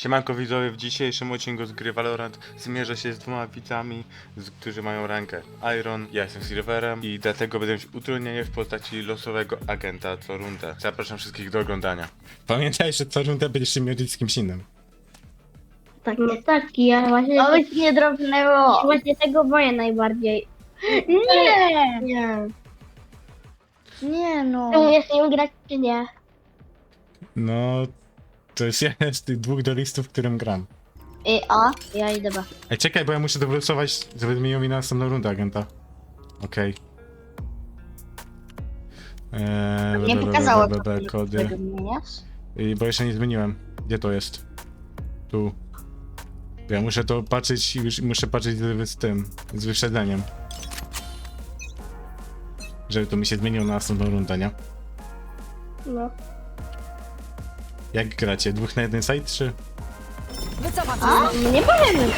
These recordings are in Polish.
Siemanko widzowie, w dzisiejszym odcinku z gry Valorant zmierzę się z dwoma widzami, z, którzy mają rankę Iron, ja jestem Silverem i dlatego będę mieć utrudnienie w postaci losowego agenta co rundę. Zapraszam wszystkich do oglądania. Pamiętaj, że co rundę będziesz się mierzyć z kimś innym. Tak, nie taki, ja właśnie, Oby ci nie drobnęło. właśnie tego boję najbardziej. Nie. Nie. Nie no. Czy umiesz nim grać, czy nie? No, to jest jeden z tych dwóch duelistów, w którym gram. I A, ja idę B. Ej, czekaj, bo ja muszę dowrócować, żeby zmienił mi na następną rundę agenta. Okej. Eee, Nie be, be, be, pokazało be, to, be, be, kody. którego zmieniasz. I, bo jeszcze nie zmieniłem. Gdzie to jest? Tu. Ja muszę to patrzeć, już muszę patrzeć z, z tym, z wyprzedzeniem. Żeby to mi się zmieniło na następną rundę, nie? No. Jak gracie? Dwóch na jeden side, czy? A? Nie boję nic.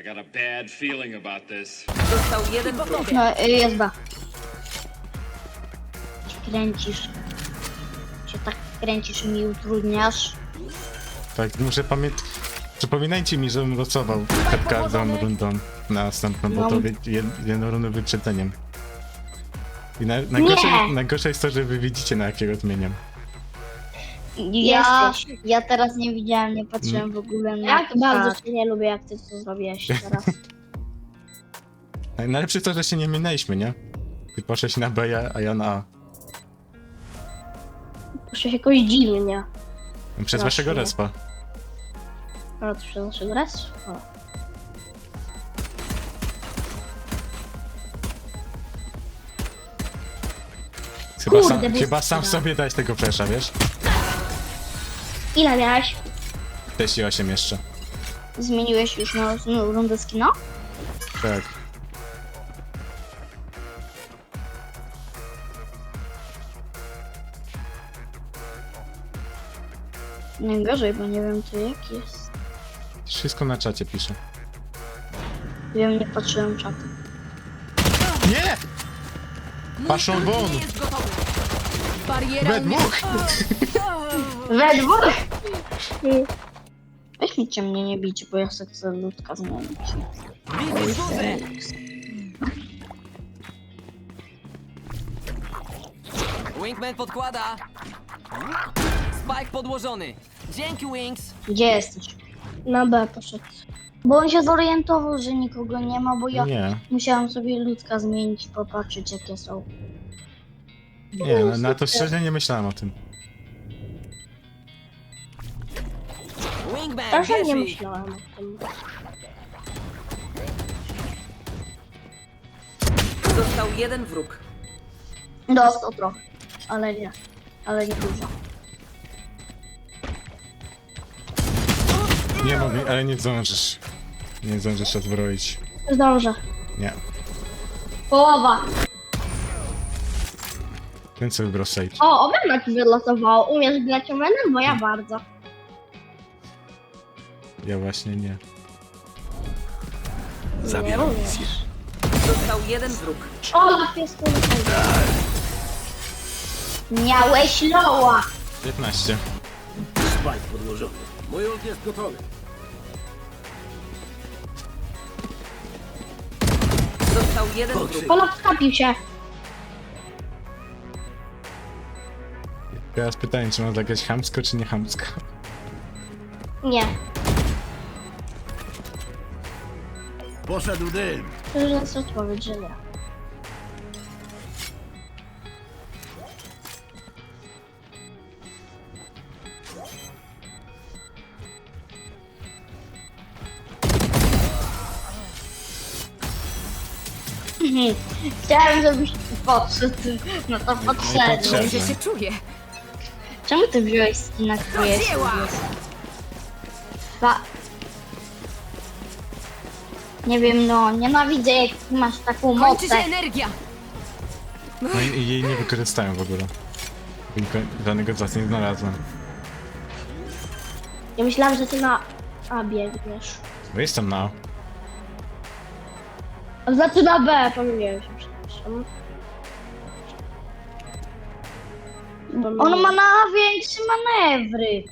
I got a bad feeling about this. Został jeden wróg. No, y, jest B. Się kręcisz. Się tak kręcisz i mi utrudniasz. Tak, muszę pamiętać. Przypominajcie mi, żebym losował przed każdą rundą na następną, bo to wie- jed- jedną rundę wyprzedzeniem. I na, najgorsze, Nie! najgorsze jest to, że wy widzicie na jakiego zmieniam. Ja, Jesteś. ja teraz nie widziałem, nie patrzyłem w ogóle na Ja to. bardzo cię nie lubię, jak ty to zrobiłeś teraz. Naj- Najlepsze to, że się nie minęliśmy, nie? Ty poszłeś na B, ja- a ja na A. Proszę jakoś dziwnie. Przez Właśnie. waszego respa. Ale to przez naszego raz? O. Chyba, Kurde, sam, chyba sam sobie dać tego flesza, wiesz? Ile miałeś? 48 jeszcze. Zmieniłeś już na no, rundę skina? Tak. Najgorzej, bo nie wiem to jak jest. Wszystko na czacie pisze. Wiem, nie patrzyłem czatu. Nie! Paszą won! Nie jest gotowy. Bariera We dwóch! We dwóch! Weźmijcie mnie nie bić, bo ja sobie chcę ludka zmienić. Wingman podkłada. Spike podłożony. Dzięki Wings. Gdzie jesteś? Na B poszedł. Bo on się zorientował, że nikogo nie ma, bo ja Nie, musiałam sobie ludka zmienić i popatrzeć jakie są. nie, na, na to szczerze nie myślałem o tym. Wingman, nie myślałem o tym. Został jeden wróg. Dostał trochę, ale nie. Ale nie dużo. Nie mogę, ale nie zdążysz. Nie zdążysz odbroić. Zdążę. Nie. Połowa. Ten co wybrał Sage. O, Owena ci wylosowało. Umiesz grać Owenem? Bo ja bardzo. Ja właśnie nie. Zabieram misję. Został jeden wróg. Jest tu. Miałeś loła! 15. Został jeden wróg. Olaf skapił się. Teraz pytanie, czy mam zagrać chamsko, czy nie chamsko? Nie. Poszedł dym. To już jest odpowiedź, że nie. Chciałem, żebyś podszedł. No to podszedłem. Gdzie się czuję? Czemu ty wziąłeś skina, który jest Nie wiem, no, nienawidzę jak masz taką Kończy się mocę. energia. No i, i jej nie wykorzystałem w ogóle. Tylko Żadnego was nie znalazłem. Ja myślałam, że ty na A biegniesz. Bo jestem na A. Znaczy na B, pomyliłem się, przepraszam. On ma na większe manewry.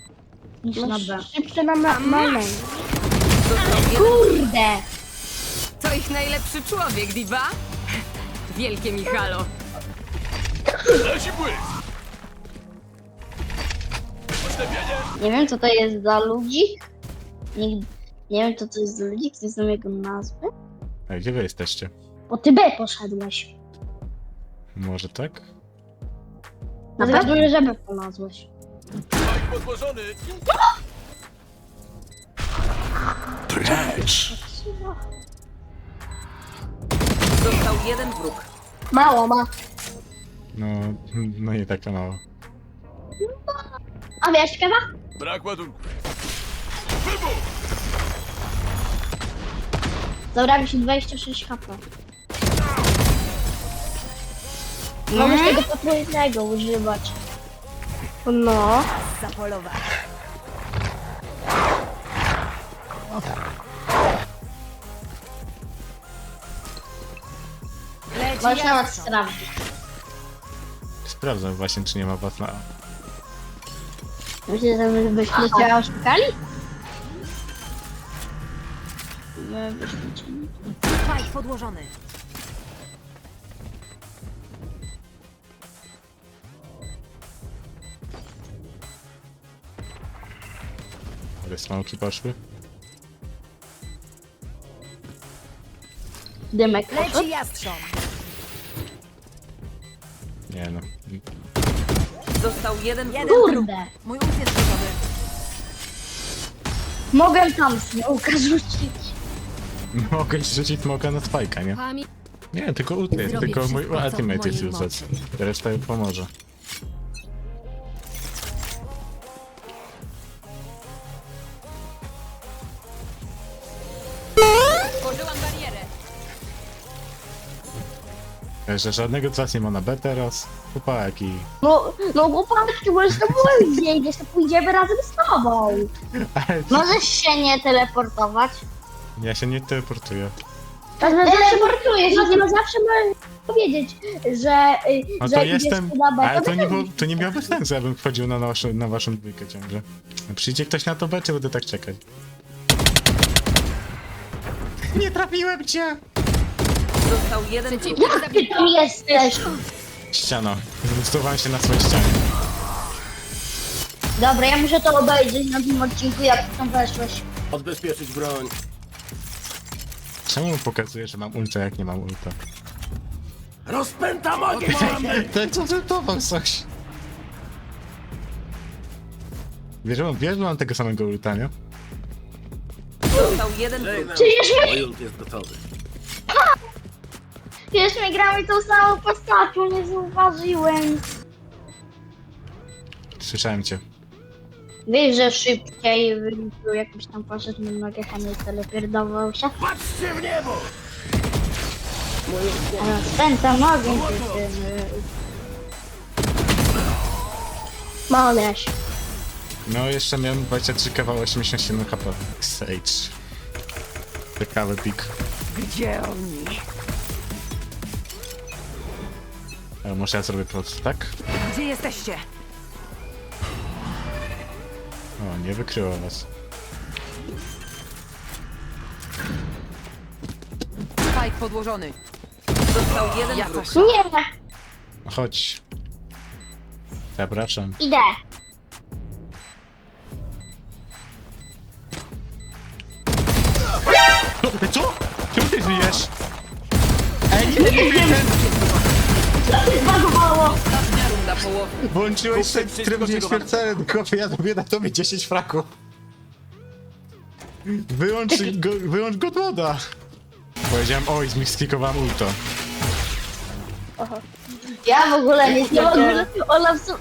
niż na B. Szybsze na ma- jeden Kurde! To ich najlepszy człowiek, Diva? Wielkie Michalo. Nie wiem co to jest za ludzik. Nie, nie wiem co to jest za ludzik, nie znam jego nazwy. A gdzie wy jesteście? Bo ty B poszedłeś. Może tak? Na pewno, że B polazłeś. Został jeden wróg. Mało ma. No, no nie taka mała. A wiesz kawa? Brak ładunku. Zabrał mi się 26 HP. Możesz tego potrójnego używać. No. Możesz nawet sprawdzić. Sprawdzam właśnie, czy nie ma was na... Myślę, że my byśmy cię oszukali? My byśmy cię... Spike podłożony. Ale smoki poszły? Dymek. Leci jastrząb. Nie no. Został jeden wróg. Kurde! Mój ult jest gotowy. Mogę tam smoka rzucić. Mogę rzucić smoka na spajka, nie? Nie, tylko ult jest, Zrobię tylko mój wszystko, co w ultimate jest mojej rzucać. Reszta pomoże. Że żadnego was nie ma na B teraz. Chłopaki. No, no chłopaki, możesz to pójdzie, idziesz, to pójdziemy razem z tobą. Ale Możesz się nie teleportować. ja się nie teleportuję. Tak, no zawsze portujesz, no, no zawsze możesz powiedzieć, że, y, No że to idziesz jestem. na B, Ale to to nie, było, to nie miałoby sensu, abym wchodził na, waszą, na waszą dwójkę ciągle. Przyjdzie ktoś na to B, czy będę tak czekać? Nie trafiłem cię! Został jeden wróg. Przeciwnik Ty tam jesteś. Ściano. Zbudowałem się na swojej ścianie. Dobra, ja muszę to obejrzeć na tym odcinku, jak ty tam weszłeś. Odbezpieczyć broń. Czemu pokazuję, że mam ulta, jak nie mam ulta? Rozpętam ogień! To co zedytował coś? Wiesz, że mam, wiesz, że mam tego samego ulta, nie? Został jeden wróg. Mój ult jest gotowy. Przecież my gramy tą samą postacią, nie zauważyłem. Słyszałem cię. Wiesz, że szybciej wyliczył jakiś tam poszedł na nogę, a nie telepierdował się. Patrzcie w niebo! Ale spędza nogę, ty, ty, Małyś. No, jeszcze miałem 23 kawał 87 HP. Sage. Ciekawy pik. Gdzie oni? Ale może ja zrobię po prostu tak? Gdzie jesteście? O, nie wykryło was. Spike podłożony. Został jeden Ja wróg. Nie, Chodź. Zapraszam. idę. Co? Co? Czemu ty żyjesz? Ej, nie, nie, nie, nie. Włączyłeś się w tryb nieśmiertelny, kopie, ja robię na tobie 10 fraków. Wyłącz go, wyłącz go woda. Powiedziałem, oj, zmisklikowałem ulto. Ja w ogóle nie Ja w wiem. su...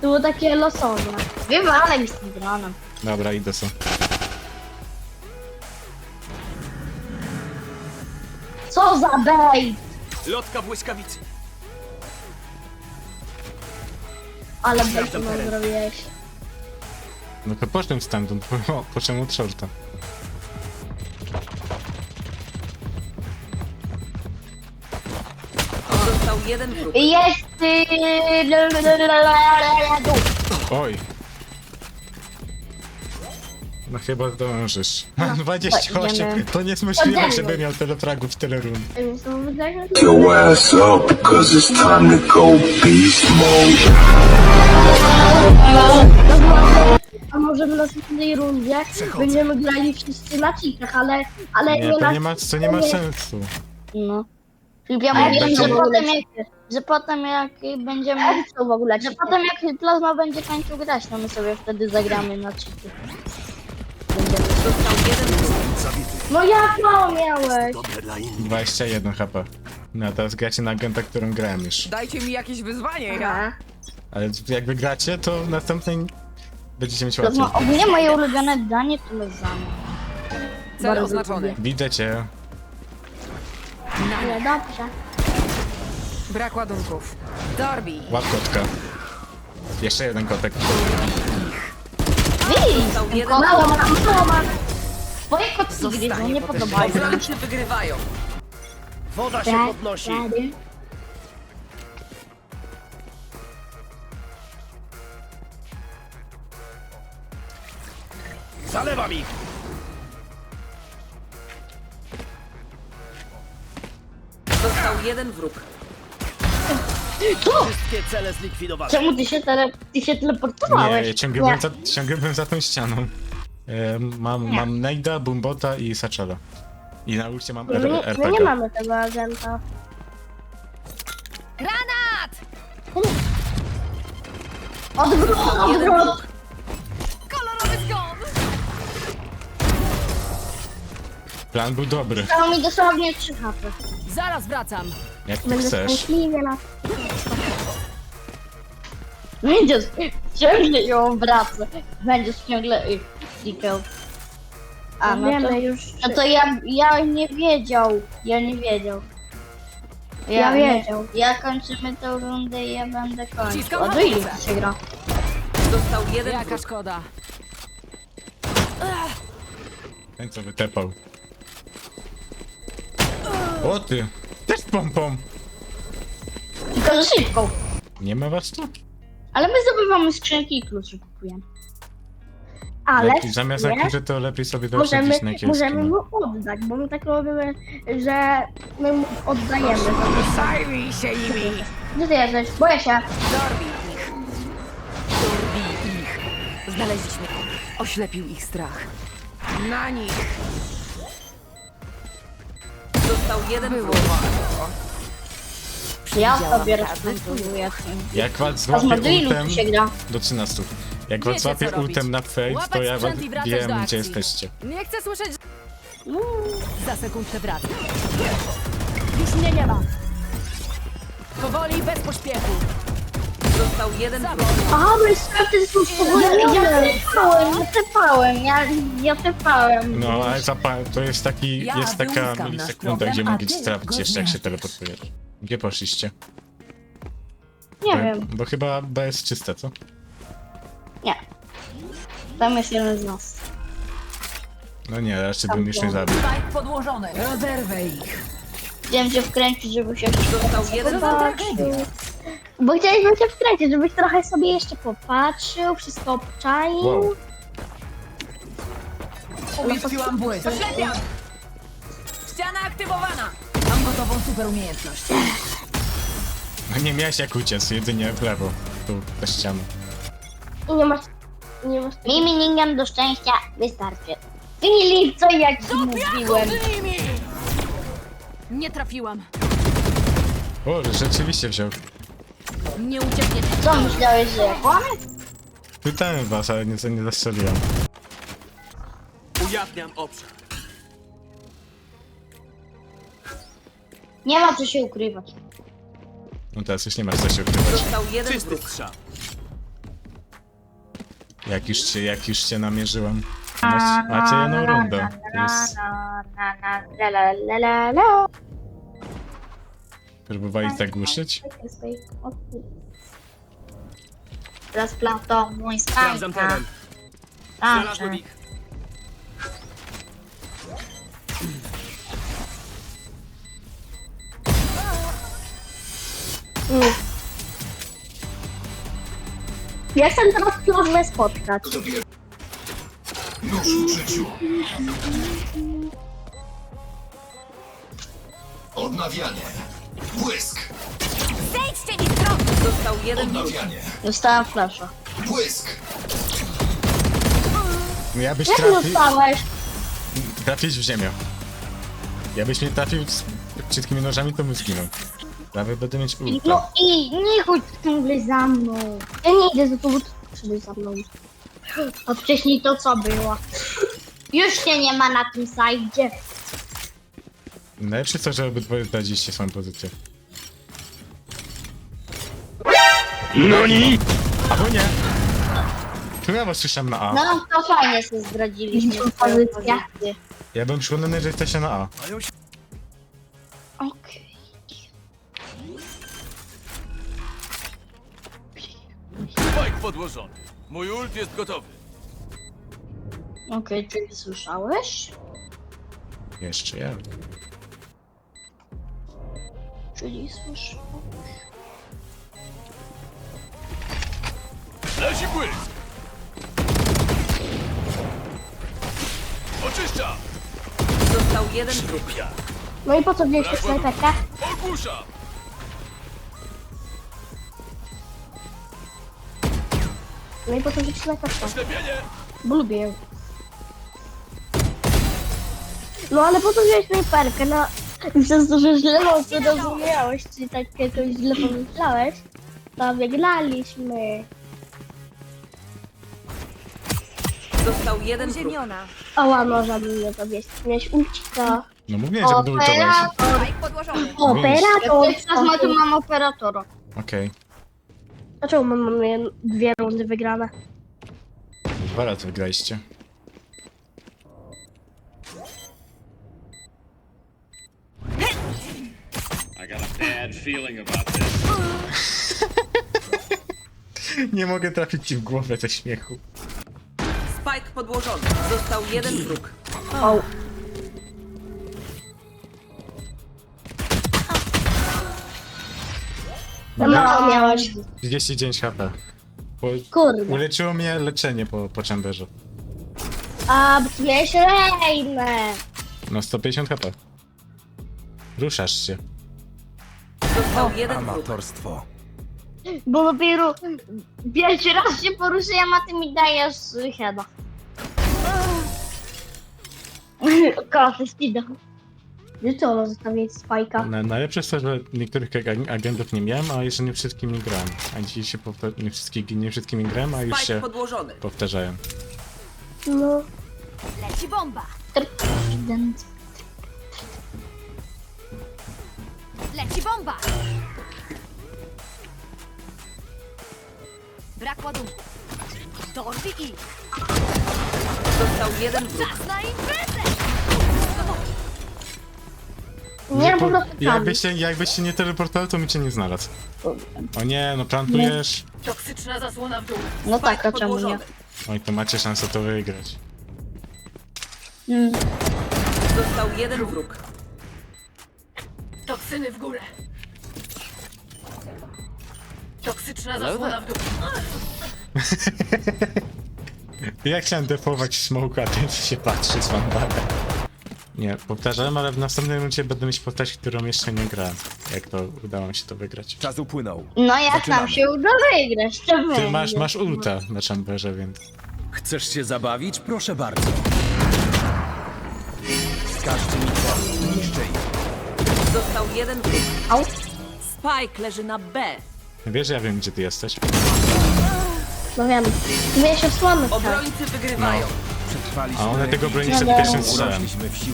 To było takie losowe. Wywalę mi z tym dronem. Dobra, idę sobie. Co za bait! Lotka błyskawicy. Ale bardzo no zrobiłeś. No to poszedłem stamtąd, po, poszedłem od shorta. Został jeden wróg. Jest ty... Oj. No chyba zdążysz. Mam 28. idziemy. To nie jest możliwe, Podejmę. żeby miał tyle fragów tyle rund. your ass up, cause it's time to go beast mode. A może w następnej rundzie będziemy grali wszyscy na cikach, ale, ale Nie, nie, to na... nie ma, to nie ma sensu. No. Ja Ale to że potem, jak, że potem jak będziemy... Co w ogóle Że potem jak Plazma będzie kończył grać, to my sobie wtedy zagramy na cheaty. Został jeden wróg. No jak mało miałeś? 21 HP. No a teraz gracie na agenta, którą grałem już. Dajcie mi jakieś wyzwanie, ja. Ale jak wygracie, to następnej będziecie mieć łatwiej. Plazma, ogólnie moje ulubione danie to lasagna. Cel Bardzo oznaczony. lubię. Widzę cię. Ale dobrze. Brak ładunków. Darby. Łap kotka. Jeszcze jeden kotek. Jeden Mało ma, mało ma. Twoje kotki gryzą, nie podobają. Obrońcy wygrywają. Woda się podnosi. Rady. Zalewam ich. Został jeden wróg. Wszystkie cele zlikwidowane. Czemu ty się, tele, ty się teleportowałeś? Nie, ciągle byłem za, ciągle byłem za tą ścianą. E, mam, mam Nejda, Bumbota i Satchela. I na ulicy mam My, R- my nie RPG. mamy tego agenta. Granat! Odwrót, odwrót. Kolorowy zgon! Plan był dobry, Dało mi dosłownie 3 HP. Zaraz wracam. jak ty Będę chcesz. szczęśliwie na... Będziesz ciągle ją obraca. Będziesz ciągle y, klikał. A, no to, Wiemy już. no to ja, ja nie wiedział. Ja nie wiedział. Ja nie- wiedział. Ja kończymy tę rundę i ja będę kończył. Wciskam A do ilu hamulce. się gra? Został jeden Jaka wróg. szkoda. Ten co wytepał. O ty! Też pompą! Tylko że szybko. Nie ma was tu? Ale my zdobywamy skrzynki i klucze kupujemy. Ale Lepiej, zamiast nie? górze to lepiej sobie możemy, doszedć na jakieś możemy mu oddać, bo my tak robimy, że my mu oddajemy. Zajmij się nimi! Gdzie ty jesteś? Boję się. Dorbi ich. Dorbi ich. Znaleźliśmy. Oślepił ich strach. Na nich Został jeden warto. Ja Widziałam sobie każdy rozpętuję. Jak was złapie ultem... tu się gra? Do 13. Jak was Wiecie, złapie co robić. ultem na fake, to Łapać ja sprzęt i wracać do wiem, gdzie akcji. jesteście. Nie chcę słyszeć... Za sekundkę wracam. Już mnie nie ma. Powoli, bez pośpiechu. Został jeden wróg. Aha, bo jest karty są Ja, ja tepałem, ja tepałem, ja, ja tepałem. No, ale zapa- to jest taki, Ja jest taka wyłuskam nasz milisekunda, problem, gdzie a mogę ty sprawdzić jeszcze jak się teleportujesz. Gdzie poszliście? Nie bo, wiem, Bo chyba B jest czyste, co? nie. Tam jest jeden z nas. No nie, raczej bym już nie zabił. Spike podłożony. Rozerwę ich. Chciałem cię wkręcić, żeby się Został jeden. Zobaczył. Bo chcieliśmy cię wkręcić, żebyś trochę sobie jeszcze popatrzył, wszystko obczaił. Wow. Umieściłam błysk. Oślepiam! Ściana aktywowana! Mam gotową super umiejętność. No nie miałeś jak uciec, jedynie w lewo. Tu, ta ściana. I nie masz... Nie masz... Mi minigam do szczęścia wystarczy. Filip, co ja ci mówiłem? nimi! Nie trafiłam. O, rzeczywiście wziął. Nie uciekniesz. Co myślałeś, że kłamę? Pytałem was, ale nie, nie zastrzeliłem. Ujawniam obszar. Nie ma co się ukrywać. No teraz już nie masz co się ukrywać. Został jeden Czysty wróg. strzał. Jak już cię, jak już cię namierzyłem. Macie, macie jedną rundę. To jest... La la la la la. Próbowali zagłuszyć? Teraz plato, mój Sprawdzam spajka. teren. Znalazłem ich. Ja chcę teraz plazmę spotkać. Odnawianie. Błysk. Zejdźcie mi drogi! Został jeden wróg. Odnawianie. Dostałam flasza. Błysk. No ja byś Jak trafił, dostałeś? trafić w ziemię. Ja byś mnie trafił z wszystkimi nożami, to bym zginął. Prawie będę mieć ulta. No i nie chodź ciągle za mną. Ja nie idę za tobą, ty przyjdź za mną. A wcześniej to co było? Już się nie ma na tym sajdzie. Najlepsze to, że obydwoje zdradziliście swoją pozycję. NONI! Albo nie! Chyba ja was słyszałem na A. No to fajnie się zdradziliśmy. Swoją pozycję. Ja bym przekonany, że jesteście na A. Okej. Spike podłożony. Mój ult jest gotowy. Okej, czy ty słyszałeś? Jeszcze ja. Czyli słyszałeś. Leci błysk. Oczyszcza. Został jeden wróg. No i po co wziąłeś tę snajperkę? Ogłusza. No i po co wziąłeś snajperkę? Oślepienie. Bo lubię ją. No ale po co wziąłeś snajperkę? No przez to, że źle to rozumiałeś, czy tak jakoś źle pomyślałeś, to wygraliśmy. Został jeden wróg. Ziemiona. Oła, może mnie to wieść. Miałeś ulcika. No że będę ultować. Operator! Podłożony. Operator! Teraz tu mam operatora. Okej. Dlaczego my mamy dwie rundy wygrane? Dwa razy wygraliście. I got a bad feeling about this. Nie mogę trafić ci w głowę ze śmiechu. Spike podłożony. Został jeden wróg. O. No mało miałeś. 39 HP. Bo Kurde. uleczyło mnie leczenie po, po chamberze. A, bo ty miałeś. No 150 HP. Ruszasz się. Został jeden wróg. Bo dopiero pierwszy raz się poruszyłem, a ty mi dajesz heada. Klasy speeda. Wiesz co, ono zostawić spajka? Na, najlepsze jest to, że niektórych ag- agentów nie miałem, a jeszcze nie wszystkimi grałem. A dzisiaj się powta- nie, wszystkich, nie wszystkimi grałem, a już Spike się podłożony. powtarzają. No. Leci bomba. Prezydent. Leci bomba. Brak ładunku. Dorwi i Został jeden wróg. czas na imprezę. Nie, po prostu jakbyś się, jakbyś się nie teleportował, to mi cię nie znalazł. O nie, no plantujesz. Toksyczna zasłona w dół. No Spike tak, a czemu nie? podłożony. Oj, to macie szansę to wygrać. Mm. Został jeden wróg. Toksyny w górę. Toksyczna zasłona w dół. Ja chciałem defować smoke, a ten się patrzy z wandalem. Nie, powtarzałem, ale w następnej rundzie będę mieć postać, którą jeszcze nie grałem. Jak to udało mi się to wygrać. Czas upłynął. No jak Zaczynamy. nam się uda wygrać, to Ty będzie. masz, masz ulta na chamberze, więc... Chcesz się zabawić? Proszę bardzo. Wskażcie mi cel. Niszczę ich. Został jeden wróg. Au. Spike leży na B. Wiesz, ja wiem, gdzie ty jesteś. No wiem. Ty miałeś osłonę, tak. Obrońcy wygrywają. Przetrwaliśmy. A one tego broni przed pierwszym strzałem. Urośliśmy w siłę.